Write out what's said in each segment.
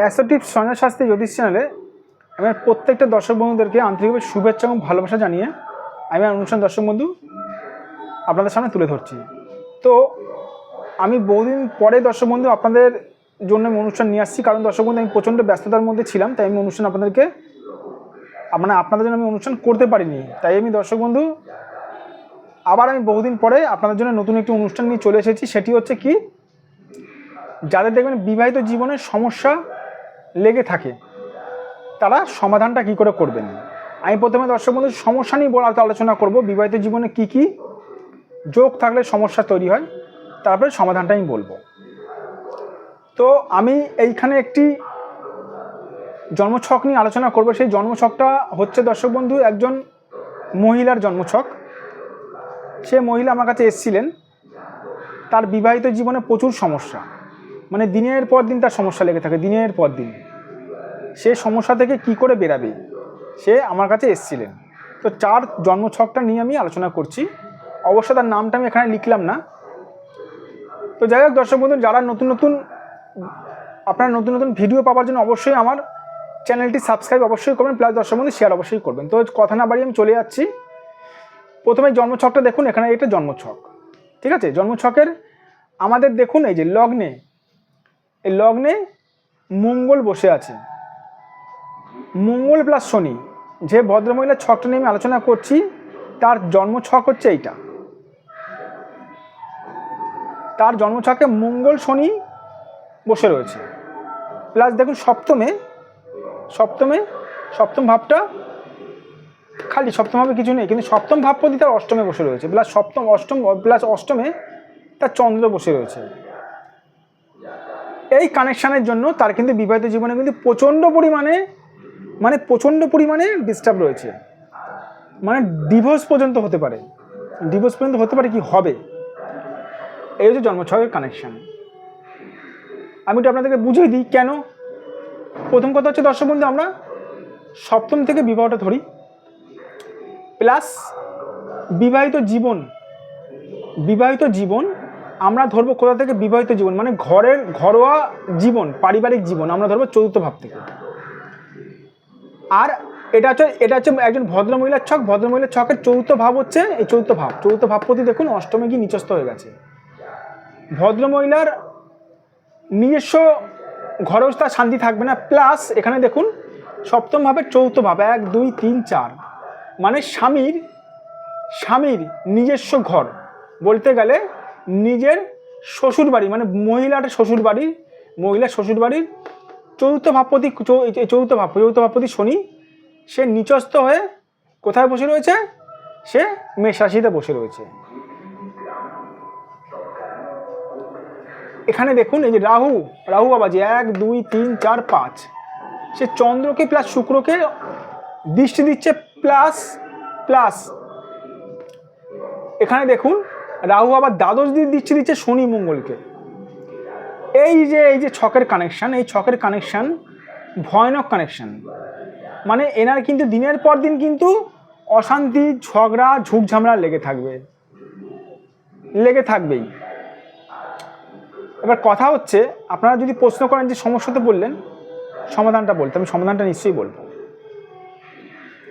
অ্যাসোটিভ সঞ্জয় শাস্ত্রী জ্যোতিষ চ্যানেলে আমি প্রত্যেকটা দর্শক বন্ধুদেরকে আন্তরিকভাবে শুভেচ্ছা এবং ভালোবাসা জানিয়ে আমি আমার অনুষ্ঠান দর্শক বন্ধু আপনাদের সামনে তুলে ধরছি। তো আমি বহুদিন পরে দর্শক বন্ধু আপনাদের জন্য আমি অনুষ্ঠান নিয়ে আসছি। কারণ দর্শক বন্ধু, আমি প্রচণ্ড ব্যস্ততার মধ্যে ছিলাম, তাই আমি অনুষ্ঠান আপনাদেরকে মানে আপনাদের জন্য আমি অনুষ্ঠান করতে পারিনি। তাই আমি দর্শক বন্ধু, আবার আমি বহুদিন পরে আপনাদের জন্য নতুন একটি অনুষ্ঠান নিয়ে চলে এসেছি। সেটি হচ্ছে কি, যাদের দেখবেন বিবাহিত জীবনের সমস্যা লেগে থাকে। তারা সমাধানটা কি করে করবেন? আমি প্রথমে দর্শক বন্ধু সমস্যা নিয়ে বলা আলোচনা করব। বিবাহিত জীবনে কি কি যোগ থাকলে সমস্যা তৈরি হয়, তারপরে সমাধানটা আমি বলব। তো আমি এইখানে একটি জন্মছক নিয়ে আলোচনা করব। সেই জন্মছকটা হচ্ছে দর্শক বন্ধু একজন মহিলার জন্মছক। সে মহিলা আমার কাছে এসেছিলেন। তার বিবাহিত জীবনে প্রচুর সমস্যা। মানে দিনের পর দিন তার সমস্যা লেগে থাকে, দিনের পর দিন। সে সমস্যা থেকে কি করে বেরাবে? সে আমার কাছে এসেছিলেন। তো চার জন্মছকটা নিয়ে আমি আলোচনা করছি। অবশ্য তার নামটা আমি এখানে লিখলাম না। তো যাই হোক, দর্শক বন্ধু, যারা নতুন নতুন, আপনারা নতুন নতুন ভিডিও পাওয়ার জন্য অবশ্যই আমার চ্যানেলটি সাবস্ক্রাইব অবশ্যই করবেন প্লাস দর্শক বন্ধু শেয়ার অবশ্যই করবেন। তো কথা না বাড়িয়ে আমি চলে যাচ্ছি। প্রথমে জন্মছকটা দেখুন, এখানে এটা জন্মছক। ঠিক আছে? জন্মছকের আমাদের দেখুন, এই যে লগ্নে এই লগ্নে মঙ্গল বসে আছে। মঙ্গল প্লাস শনি, যে ভদ্রমহিলার ছকটা নিয়ে আমি আলোচনা করছি, তার জন্ম ছক হচ্ছে এইটা। তার জন্মছকে মঙ্গল শনি বসে রয়েছে। প্লাস দেখুন সপ্তমে সপ্তমে, সপ্তম ভাবটা খালি, সপ্তম ভাবে কিছু নেই, কিন্তু সপ্তম ভাবপতি তার অষ্টমে বসে রয়েছে। প্লাস সপ্তম, অষ্টম, প্লাস অষ্টমে তার চন্দ্র বসে রয়েছে। এই কানেকশানের জন্য তার কিন্তু বিবাহিত জীবনে কিন্তু প্রচণ্ড পরিমাণে মানে প্রচণ্ড পরিমাণে ডিস্টার্ব রয়েছে। মানে ডিভোর্স পর্যন্ত হতে পারে। ডিভোর্স পর্যন্ত হতে পারে কি হবে? এই হচ্ছে জন্মছকের কানেকশান আমি এটা আপনাদেরকে বুঝিয়ে দিই কেন। প্রথম কথা হচ্ছে, দর্শক বন্ধু, আমরা সপ্তম থেকে বিবাহটা ধরি। প্লাস বিবাহিত জীবন বিবাহিত জীবন আমরা ধরবো কোথা থেকে? বিবাহিত জীবন মানে ঘরের ঘরোয়া জীবন, পারিবারিক জীবন, আমরা ধরবো চতুর্থ ভাব থেকে। আর এটা হচ্ছে এটা হচ্ছে একজন ভদ্রমহিলার ছক, ভদ্রমহিলার ছকের চতুর্থ ভাব হচ্ছে, এই চতুর্থ ভাব। চতুর্থ ভাবপতি দেখুন, অষ্টমে গিয়ে নিচস্থ হয়ে গেছে। ভদ্রমহিলার নিজস্ব তার শান্তি থাকবে না প্লাস এখানে দেখুন, সপ্তম ভাবের চৌথ ভাব, এক, দুই, তিন, চার। মানে স্বামীর স্বামীর নিজস্ব ঘর, বলতে গেলে নিজের শ্বশুর বাড়ি মানে মহিলার শ্বশুর বাড়ি মহিলার শ্বশুর বাড়ির চৌথ ভাবপতি চৌথ ভাব চৌথ ভাবপতি শনি, সে নিচস্থ হয়ে কোথায় বসে রয়েছে? সে মেষ রাশিতে বসে রয়েছে। এখানে দেখুন, এই যে রাহু রাহু বাবা যে এক, দুই, তিন, চার, পাঁচ। সে চন্দ্রকে প্লাস শুক্রকে দৃষ্টি দিচ্ছে প্লাস প্লাস এখানে দেখুন রাহু আবার দ্বাদশ দিয়ে দিচ্ছে দিচ্ছে শনি মঙ্গলকে। এই যে এই যে ছকের কানেকশান এই ছকের কানেকশান ভয়ানক কানেকশান মানে এনার কিন্তু দিনের পর দিন কিন্তু অশান্তি, ঝগড়া ঝুঁকঝামড়া লেগে থাকবে। লেগে থাকবেই। এবার কথা হচ্ছে, আপনারা যদি প্রশ্ন করেন যে সমস্যাতে বললেন, সমাধানটা বলতে, আমি সমাধানটা নিশ্চয়ই বলব।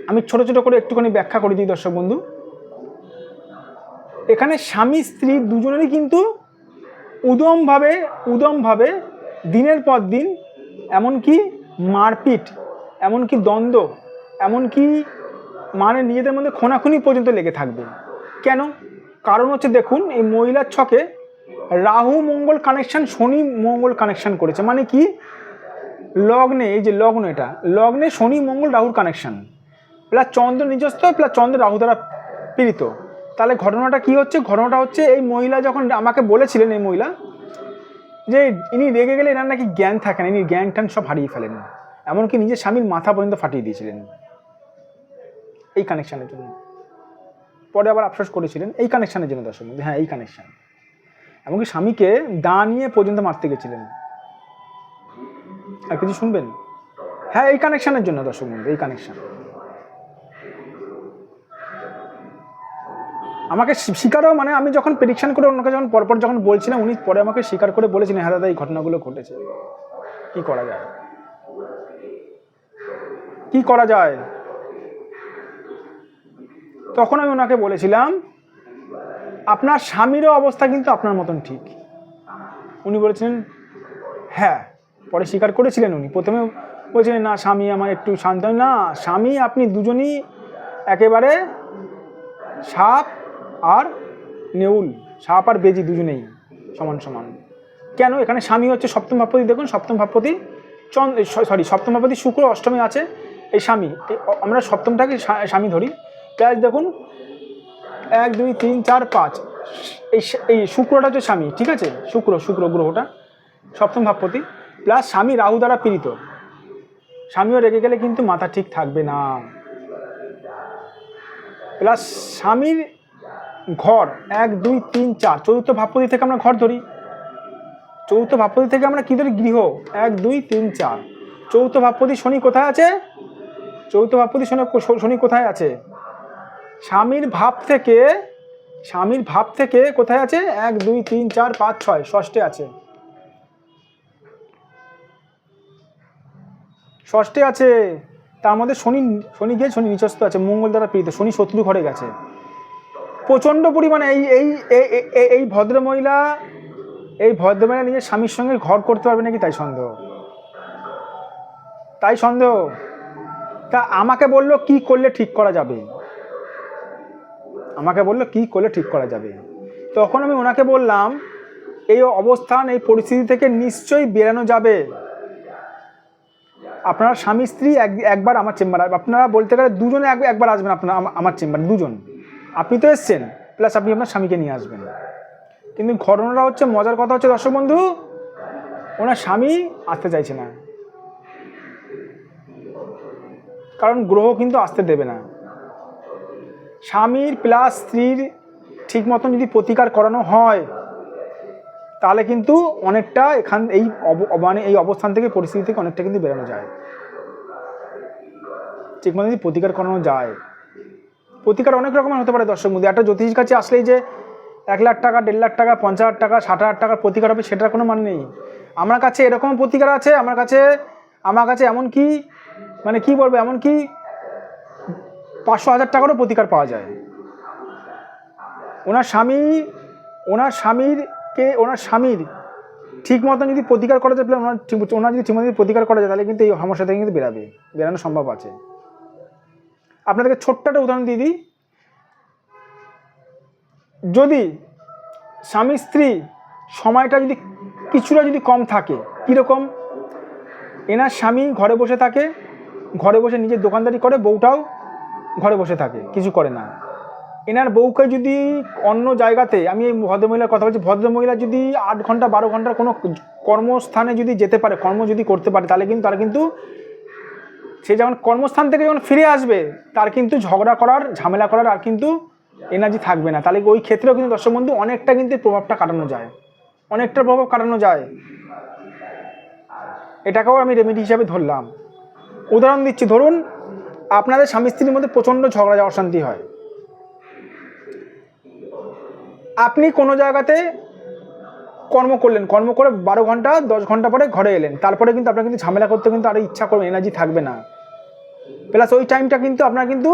আমি ছোট ছোট করে একটুখানি ব্যাখ্যা করে দিই দর্শক বন্ধু। এখানে স্বামী, স্ত্রী দুজনেরই কিন্তু উদমভাবে উদমভাবে দিনের পর দিন এমনকি মারপিট, এমনকি দ্বন্দ্ব, এমনকি মানে নিজেদের মধ্যে খোনাখুনি পর্যন্ত লেগে থাকবে। কেন? কারণ হচ্ছে দেখুন, এই মহিলার ছকে রাহু মঙ্গল কানেকশান শনি মঙ্গল কানেকশান করেছে। মানে কি? লগ্নে, এই যে লগ্ন এটা, লগ্নে শনি, মঙ্গল, রাহুর কানেকশান প্লাস চন্দ্র নিজস্ব প্লাস চন্দ্র রাহু দ্বারা পীড়িত। তাহলে ঘটনাটা কি হচ্ছে? ঘটনাটা হচ্ছে এই মহিলা যখন আমাকে বলেছিলেন, এই মহিলা, যে ইনি রেগে গেলে এনার নাকি জ্ঞান থাকে না, ইনি জ্ঞান ট্যান সব হারিয়ে ফেলেন। এমনকি নিজের স্বামীর মাথা পর্যন্ত ফাটিয়ে দিয়েছিলেন এই কানেকশানের জন্য। পরে আবার আফসোস করেছিলেন এই কানেকশানের জন্য দর্শক হ্যাঁ এই কানেকশান এমনকি স্বামীকে দা নিয়ে পর্যন্ত মারতে গেছিলেন। আর কিছু শুনবেন? হ্যাঁ এই কানেকশানের জন্য দর্শক এই কানেকশান আমাকে স্বী- স্বীকারও মানে আমি যখন প্রেডিকশন করে ওনাকে যখন পরপর যখন বলছিলাম, উনি পরে আমাকে স্বীকার করে বলেছিলেন হ্যাঁ দাদা এই ঘটনাগুলো ঘটেছে। কি করা যায়? কি করা যায়? তখন আমি ওনাকে বলেছিলাম, আপনার স্বামীরও অবস্থা কিন্তু আপনার মতন ঠিক। উনি বলেছিলেন হ্যাঁ। পরে স্বীকার করেছিলেন উনি। প্রথমে বলছিলেন, না, স্বামী আমার একটু শান্ত না, স্বামী, আপনি দুজনই একেবারে সাপ আর নেউল, সাপ আর বেজি দুজনেই সমান সমান। কেন? এখানে স্বামী হচ্ছে সপ্তম ভাবপতি দেখুন, সপ্তম ভাবপতি চন্দ্র সরি সপ্তম ভাবপতি শুক্র, অষ্টমী আছে এই স্বামী। আমরা সপ্তমটাকে স্বামী ধরি। প্লাস দেখুন, এক, দুই, তিন, চার, পাঁচ, এই এই শুক্রটা হচ্ছে স্বামী, ঠিক আছে? শুক্র শুক্র গ্রহটা, সপ্তম ভাবপতি প্লাস স্বামী রাহু দ্বারা পীড়িত। স্বামীও রেগে গেলে কিন্তু মাথা ঠিক থাকবে না। প্লাস স্বামীর ঘর, এক, দুই, তিন, চার। চতুর্থ ভাবপতি থেকে আমরা ঘর ধরি। চৌথ ভাবপতি থেকে আমরা কী ধরি? গৃহ। এক, দুই, তিন, চার। চৌথ ভাবপতি শনি কোথায় আছে? চৌথ ভাবপতি শনি শনি কোথায় আছে? স্বামীর ভাব থেকে, স্বামীর ভাব থেকে কোথায় আছে? এক, দুই, তিন, চার, পাঁচ, ছয়, ষষ্ঠে আছে। ষষ্ঠে আছে। তার মধ্যে শনি শনি গিয়ে শনি নিচস্থ আছে, মঙ্গল দ্বারা পীড়িত। শনি শত্রু ঘরে গেছে। প্রচণ্ড পরিমাণে এই এই, এই- ভদ্রমহিলা, এই ভদ্রমহিলা নিজের স্বামীর সঙ্গে ঘর করতে পারবে নাকি তাই সন্দেহ? তাই সন্দেহ? তা আমাকে বলল কি করলে ঠিক করা যাবে। আমাকে বলল কি করলে ঠিক করা যাবে। তখন আমি ওনাকে বললাম, এই অবস্থান, এই পরিস্থিতি থেকে নিশ্চয়ই বেরানো যাবে। আপনার স্বামী স্ত্রী এক, একবার আমার চেম্বার, আপনারা বলতে গেলে দুজনে এক, একবার আসবেন আপনার, আমার চেম্বার, দুজন। আপনি তো এসছেন প্লাস আপনি আপনার স্বামীকে নিয়ে আসবেন। কিন্তু ঘটনাটা হচ্ছে, মজার কথা হচ্ছে, দর্শক বন্ধু, ওনার স্বামী আসতে চাইছে না। কারণ গ্রহ কিন্তু আসতে দেবে না। স্বামীর প্লাস স্ত্রীর ঠিক মতন যদি প্রতিকার করানো হয়, তাহলে কিন্তু অনেকটা এখান, এই মানে এই অবস্থান থেকে, পরিস্থিতি থেকে অনেকটা কিন্তু বেরোনো যায়। ঠিক মতো যদি প্রতিকার করানো যায় প্রতিকার অনেক রকমের হতে পারে দর্শক মধ্যে একটা জ্যোতিষীর কাছে আসলেই যে এক লাখ টাকা, দেড় লাখ টাকা, পঞ্চাশ হাজার টাকা, ষাট হাজার টাকার প্রতিকার হবে, সেটার কোনো মানে নেই। আমার কাছে এরকম প্রতিকার আছে, আমার কাছে আমার কাছে এমন কি মানে কি বলব, এমন কি পাঁচশো হাজার টাকারও প্রতিকার পাওয়া যায়। ওনার স্বামী, ওনার স্বামীরকে, ওনার স্বামীর ঠিক মতন যদি প্রতিকার করা যায়, তাহলে ওনার ওনার যদি ঠিক মতো যদি প্রতিকার করা যায়, তাহলে কিন্তু এই সমস্যা থেকে কিন্তু বেরাবে, বেরানো সম্ভব আছে। আপনাদেরকে ছোট্ট একটা উদাহরণ দিয়ে দিই। যদি স্বামী স্ত্রী সময়টা যদি কিছুটা যদি কম থাকে, কীরকম? এনার স্বামী ঘরে বসে থাকে, ঘরে বসে নিজের দোকানদারি করে, বউটাও ঘরে বসে থাকে, কিছু করে না। এনার বউকে যদি অন্য জায়গাতে, আমি এই ভদ্রমহিলার কথা বলছি, ভদ্রমহিলা যদি আট ঘণ্টা, বারো ঘণ্টার কোনো কর্মস্থানে যদি যেতে পারে, কর্ম যদি করতে পারে, তাহলে কিন্তু, তারা কিন্তু সে যখন কর্মস্থান থেকে যখন ফিরে আসবে, তার কিন্তু ঝগড়া করার, ঝামেলা করার আর কিন্তু এনার্জি থাকবে না। তাহলে ওই ক্ষেত্রেও কিন্তু দর্শক বন্ধু অনেকটা কিন্তু প্রভাবটা কাটানো যায়। অনেকটা প্রভাব কাটানো যায়। এটাকেও আমি রেমেডি হিসাবে ধরলাম। উদাহরণ দিচ্ছি, ধরুন আপনাদের স্বামী স্ত্রীর মধ্যে প্রচণ্ড ঝগড়া অশান্তি হয়। আপনি কোনো জায়গাতে কর্ম করলেন, কর্ম করে বারো ঘণ্টা, দশ ঘণ্টা পরে ঘরে এলেন। তারপরে কিন্তু আপনার কিন্তু ঝামেলা করতে কিন্তু আরও ইচ্ছা করবে এনার্জি থাকবে না। প্লাস ওই টাইমটা কিন্তু আপনার কিন্তু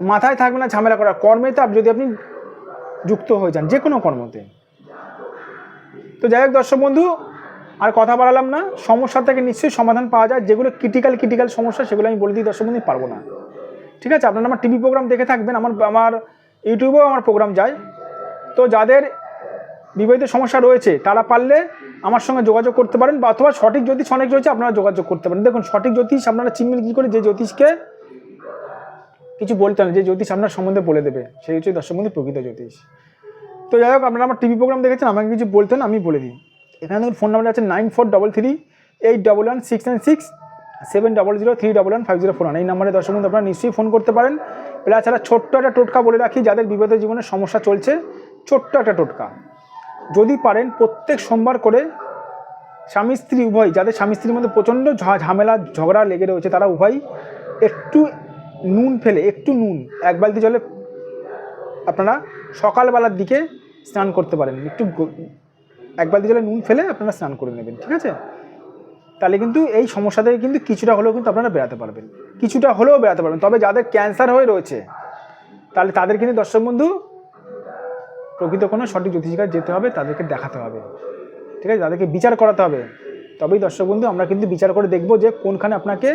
মাথায় থাকবে না ঝামেলা করার। কর্মে তো যদি আপনি যুক্ত হয়ে যান যে কোনো কর্মতে। তো যাই হোক দর্শক বন্ধু, আর কথা বাড়ালাম না। সমস্যা থেকে নিশ্চয়ই সমাধান পাওয়া যায়। যেগুলো ক্রিটিক্যাল ক্রিটিক্যাল সমস্যা, সেগুলো আমি বলে দিই দর্শক বন্ধু পারব না। ঠিক আছে? আপনারা আমার টিভি প্রোগ্রাম দেখে থাকবেন। আমার আমার ইউটিউবেও আমার প্রোগ্রাম যায়। তো যাদের বিবাহিত সমস্যা রয়েছে, তারা পারলে আমার সঙ্গে যোগাযোগ করতে পারেন বা অথবা সঠিক জ্যোতিষ অনেক রয়েছে, আপনারা যোগাযোগ করতে পারেন। দেখুন, সঠিক জ্যোতিষ আপনারা চিনবেন কী করে যে জ্যোতিষকে কিছু বলতে হবে, যে জ্যোতিষ আপনার সম্বন্ধে বলে দেবে, সেই হচ্ছে দর্শক বন্ধু প্রকৃত জ্যোতিষ। তো যাই হোক, আপনারা আমার টিভি প্রোগ্রাম দেখেছেন, আমাকে কিছু বলতেন আমি বলে দিই। এখানে দেখুন ফোন নাম্বার আছে nine four double three, eight double one, six nine six, seven double zero, three double one, five zero four এই নাম্বারে দর্শক বন্ধু আপনারা নিশ্চয়ই ফোন করতে পারেন। প্লাস একটা ছোট্ট একটা টোটকা বলে রাখি, যাদের বিবাহিত জীবনে সমস্যা চলছে, ছোট্ট একটা টোটকা। যদি পারেন প্রত্যেক সোমবার করে স্বামী স্ত্রী উভয়, যাদের স্বামী স্ত্রীর মধ্যে প্রচণ্ড ঝামেলা, ঝগড়া লেগে রয়েছে, তারা উভয় একটু নুন ফেলে, একটু নুন, এক বালতি জলে আপনারা সকালবেলার দিকে স্নান করতে পারেন। একটু এক বালতি জলে নুন ফেলে আপনারা স্নান করে নেবেন, ঠিক আছে? তাহলে কিন্তু এই সমস্যা থেকে কিন্তু কিছুটা হলেও কিন্তু আপনারা বেরাতে পারবেন। কিছুটা হলেও বেরাতে পারবেন। তবে যাদের ক্যান্সার হয়ে রয়েছে, তাহলে তাদের কিন্তু দর্শক বন্ধু প্রকৃত কোনো সঠিক জ্যোতিষিকার যেতে হবে, তাদেরকে দেখাতে হবে। ঠিক আছে? তাদেরকে বিচার করাতে হবে। তবেই দর্শক বন্ধু, আমরা কিন্তু বিচার করে দেখব যে কোনখানে আপনাকে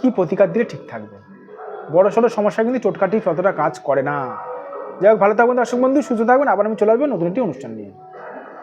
কি প্রতিকার দিলে ঠিক থাকবে। বড় সড়ো সমস্যা কিন্তু চোটকাটি ততটা কাজ করে না। যাই হোক, ভালো থাকবেন দর্শক বন্ধু, সুস্থ থাকবেন। আবার আমি চলে আসব নতুন একটি অনুষ্ঠান নিয়ে।